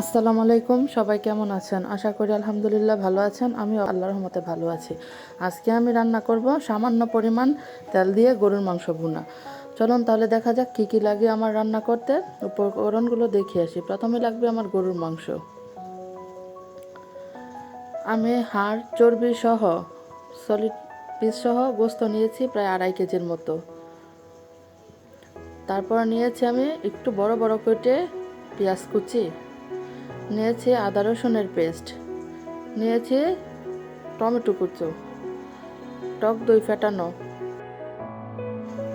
আসসালামু আলাইকুম, সবাই কেমন আছেন? আশা করি আলহামদুলিল্লাহ ভালো আছেন। আমিও আল্লাহর রহমতে ভালো আছি। আজকে আমি রান্না করব সামান্য পরিমাণ তেল দিয়ে গরুর মাংস ভুনা। চলুন তাহলে দেখা যাক কী কী লাগে আমার রান্না করতে। উপকরণগুলো দেখে আসি। প্রথমে লাগবে আমার গরুর মাংস। আমি হাড়, চর্বি সহ সলিড পিস সহ গোস্ত নিয়েছি প্রায় আড়াই কেজির মতো। তারপর নিয়েছি আমি একটু বড় বড় কেটে পেঁয়াজ কুচি। নিয়েছি আদা রসুনের পেস্ট, নিয়েছি টমেটো কুচো, টক দই ফেটানো।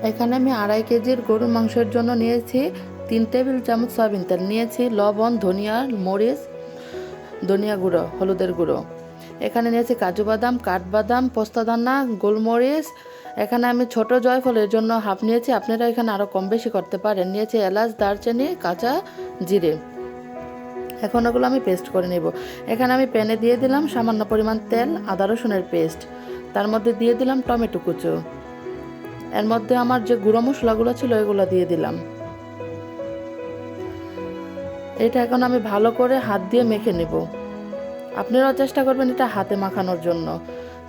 এখানে আমি আড়াই কেজির গরুর মাংসের জন্য নিয়েছি তিন টেবিল চামচ সয়াবিন তেল, নিয়েছি লবণ, ধনিয়া, মরিচ, ধনিয়া গুঁড়ো, হলুদের গুঁড়ো। এখানে নিয়েছি কাজু বাদাম, কাঠবাদাম পোস্তাদানা গোলমরিচ। এখানে আমি ছোট জয়ফলের জন্য হাফ নিয়েছি, আপনারা এখানে আরও কম বেশি করতে পারেন। নিয়েছি এলাচ, দারচিনি, কাঁচা জিরে। এখন ওগুলো আমি পেস্ট করে নেব। এখানে আমি প্যানে দিয়ে দিলাম সামান্য পরিমাণ তেল, আদা, রসুনের পেস্ট তার মধ্যে দিয়ে দিলাম টমেটো কুচো। এর মধ্যে আমার যে গুঁড়ো মশলাগুলো ছিল এগুলো দিয়ে দিলাম। এটা এখন আমি ভালো করে হাত দিয়ে মেখে নেব। আপনারাও চেষ্টা করবেন এটা হাতে মাখানোর জন্য।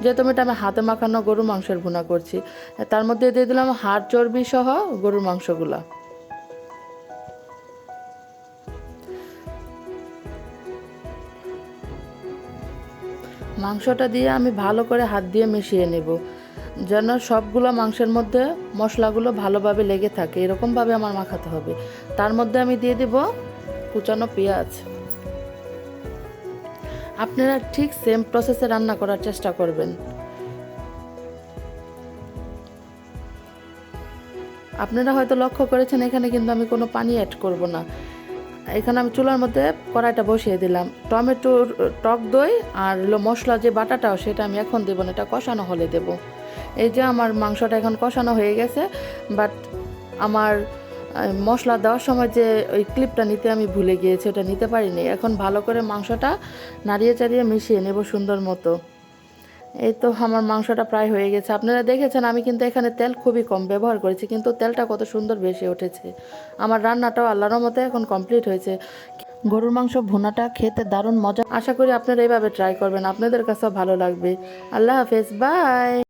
যেহেতু এটা আমি হাতে মাখানো গরুর মাংসের ভুনা করছি, তার মধ্যে দিয়ে দিলাম হাড় চর্বি সহ গরুর মাংসগুলা। মাংসটা দিয়ে আমি ভালো করে হাত দিয়ে মিশিয়ে নেব, যেন সবগুলো মাংসের মধ্যে মশলাগুলো ভালোভাবে লেগে থাকে। এরকমভাবে আমার মাখাতে হবে। তার মধ্যে আমি দিয়ে দেব কুচানো পেঁয়াজ। আপনারা ঠিক সেম প্রসেসে রান্না করার চেষ্টা করবেন। আপনারা হয়তো লক্ষ্য করেছেন, এখানে কিন্তু আমি কোনো পানি অ্যাড করব না। এখানে আমি চুলার মধ্যে কড়াইটা বসিয়ে দিলাম। টমেটোর টক দই আর হলো মশলা যে বাটাটাও সেটা আমি এখন দেবো না, এটা কষানো হলে দেব। এই যে আমার মাংসটা এখন কষানো হয়ে গেছে বাট আমার মশলা দেওয়ার সময় যে ওই ক্লিপটা নিতে আমি ভুলে গিয়েছি, ওটা নিতে পারিনি। এখন ভালো করে মাংসটা নাড়িয়ে চাড়িয়ে মিশিয়ে নেব সুন্দর মতো। এই তো আমার মাংসটা প্রায় হয়ে গেছে। আপনারা দেখেছেন আমি কিন্তু এখানে তেল খুবই কম ব্যবহার করেছি, কিন্তু তেলটা কত সুন্দর বেশি উঠেছে। আমার রান্নাটাও আল্লাহর মতো এখন কমপ্লিট হয়েছে। গরুর মাংস ভুনাটা খেতে দারুণ মজা। আশা করি আপনারা এইভাবে ট্রাই করবেন, আপনাদের কাছেও ভালো লাগবে। আল্লাহ হাফেজ বাই